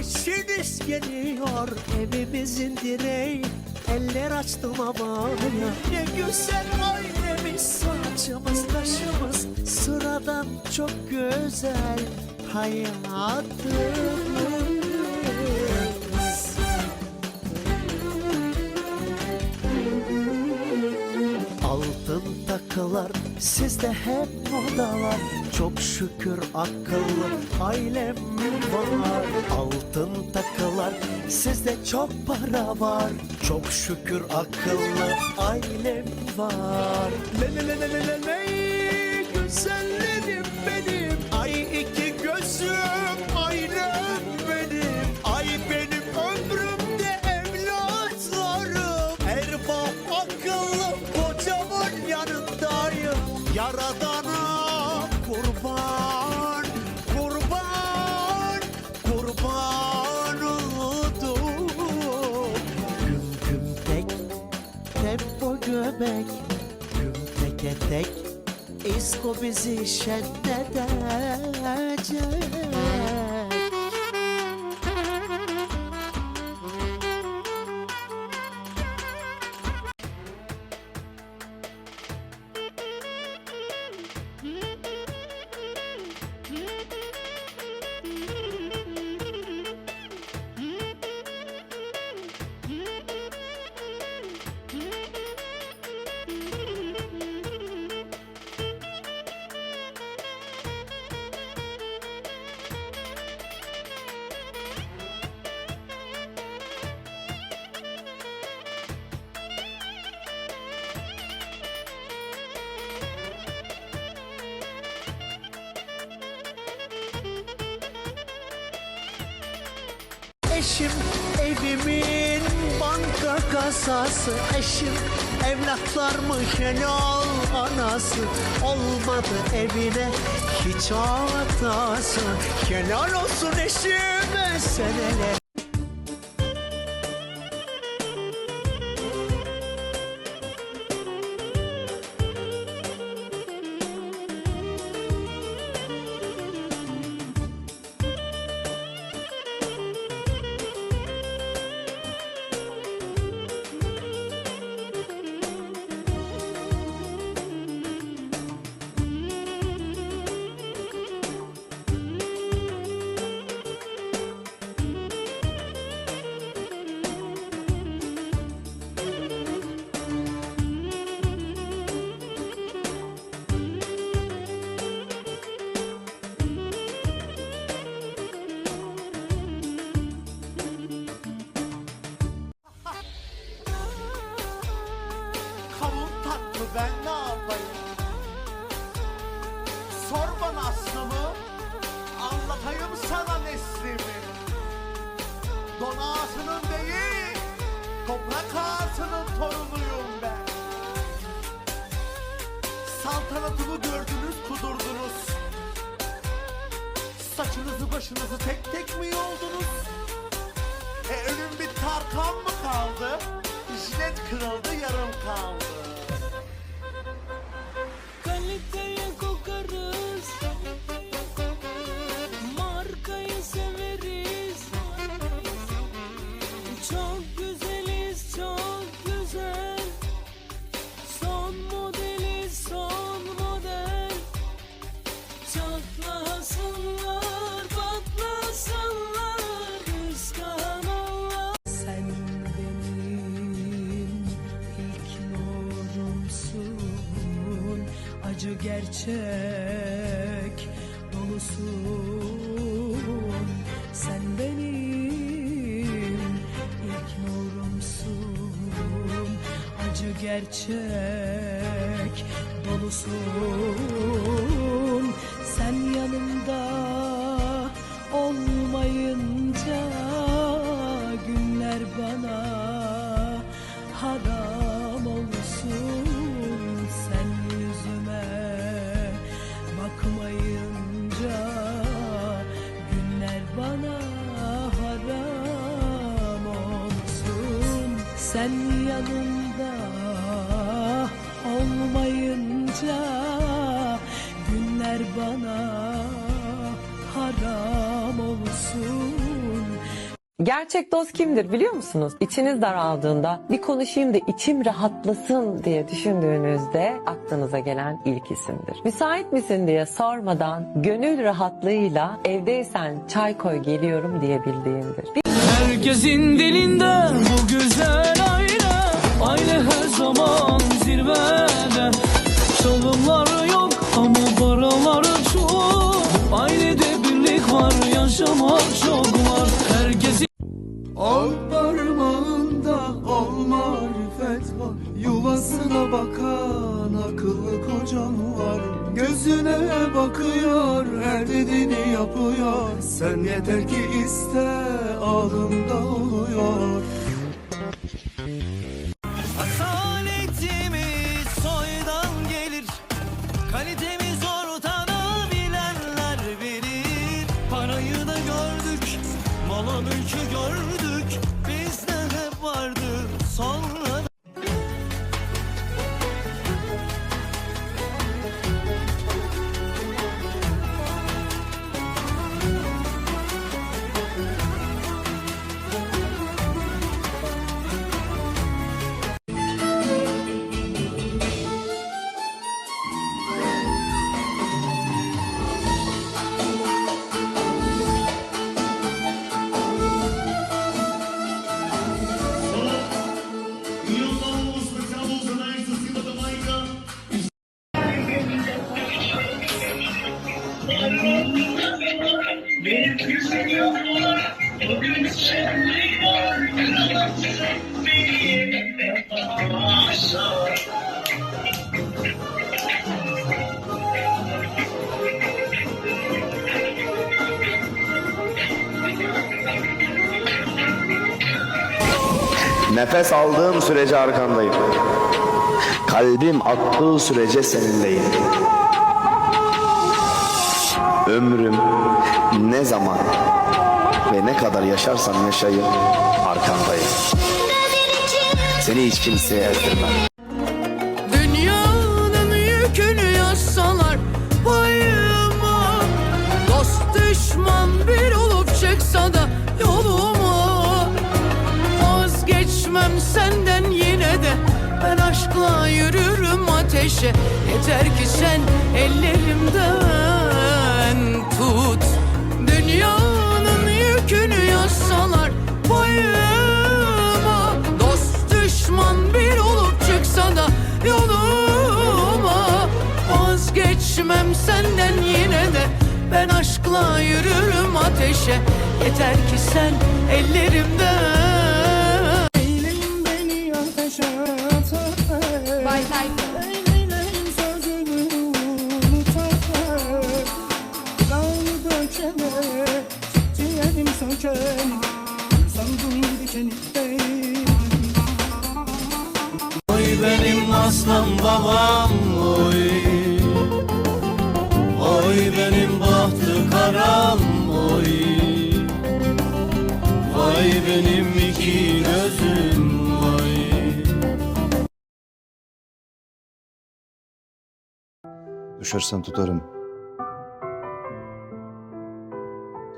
Eşiniz geliyor evimizin direği. Eller açtım havaya Ne güzel ailemiz Saçımız kaşımız Sıradan çok güzel. Hayatımız Takılar sizde hep modalar Çok şükür akıllı ailem var. Altın takılar sizde çok para var. Çok şükür akıllı ailem var. Le le le le le le le Güzellerim Güm teke tek İsko bizi şenledecek Eşim evimin banka kasası. Eşim evlatlarmış helal anası. Olmadı evine hiç hatası Helal olsun eşime seneler ben ne yapayım? Sor bana aslımı, anlatayım sana neslimi. Don ağasının değil, toprak ağasının torunuyum ben. Saltanatımı gördünüz, kudurdunuz. Saçınızı başınızı tek tek mi yoldunuz? E ölüm bir Tarkan mı kaldı? Jilet kırıldı yarım kaldı. Acı gerçek dolusun. Sen benim ilk nurumsun. Acı gerçek dolusun. Sen yanımda olmayınca sen yanımda olmayınca günler bana haram olsun Gerçek dost kimdir biliyor musunuz? İçiniz daraldığında bir konuşayım da içim rahatlasın diye düşündüğünüzde aklınıza gelen ilk isimdir. Müsait misin diye sormadan gönül rahatlığıyla evdeysen çay koy geliyorum diyebildiğindir. Herkesin dilinde bu güzel aile her zaman zirvede Malı mülkü gördük Nefes aldığım sürece arkandayım. Kalbim attığı sürece seninleyim. Ömrüm ne zaman ve ne kadar yaşarsam yaşayayım arkandayım. Seni hiç kimseye ezdirmem. Dünyanın yükünü yazsalar payıma aşkla yürürüm ateşe. Yeter ki sen ellerimden tut. Dünyanın yükünü yazsalar payıma Dost düşman bir olup çıksa da yoluma. Vazgeçmem senden yine de. Ben aşkla yürürüm ateşe. Yeter ki sen ellerimden benim aslan babam oy. Oy benim bahtı karam oy. Vay benim iki gözüm Düşersen tutarım.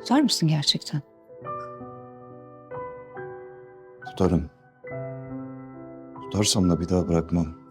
Tutar mısın gerçekten? Tutarım. Tutarsam da bir daha bırakmam.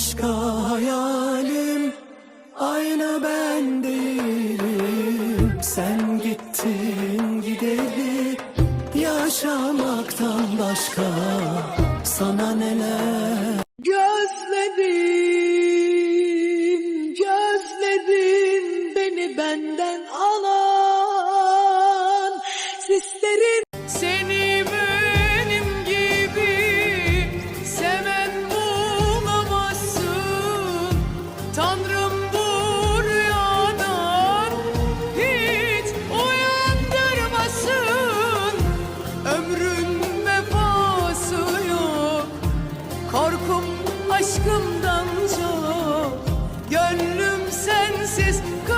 Başka hayalim Aynı ben değilim. Sen gittin gideli Yaşamaktan başka Sana neler guys.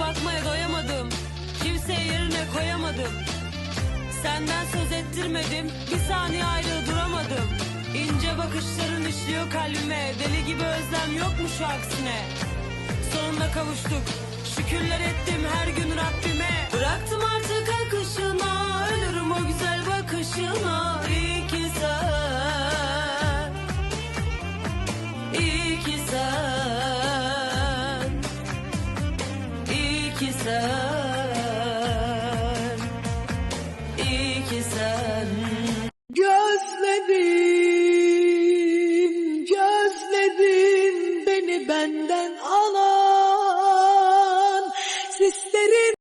Bakmaya doyamadım. Kimseye yerine koyamadım. Senden söz ettirmedim. Bir saniye ayrı duramadım. İnce bakışların işliyor kalbime. Deli gibi özlem yok mu şu aksine. Sonunda kavuştuk. Şükürler ettim her gün Rabbime. Bıraktım artık akışına Ölürüm o güzel bakışına